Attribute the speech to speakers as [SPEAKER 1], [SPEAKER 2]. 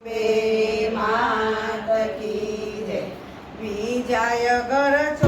[SPEAKER 1] બે માત કી જય વિજાય ઘર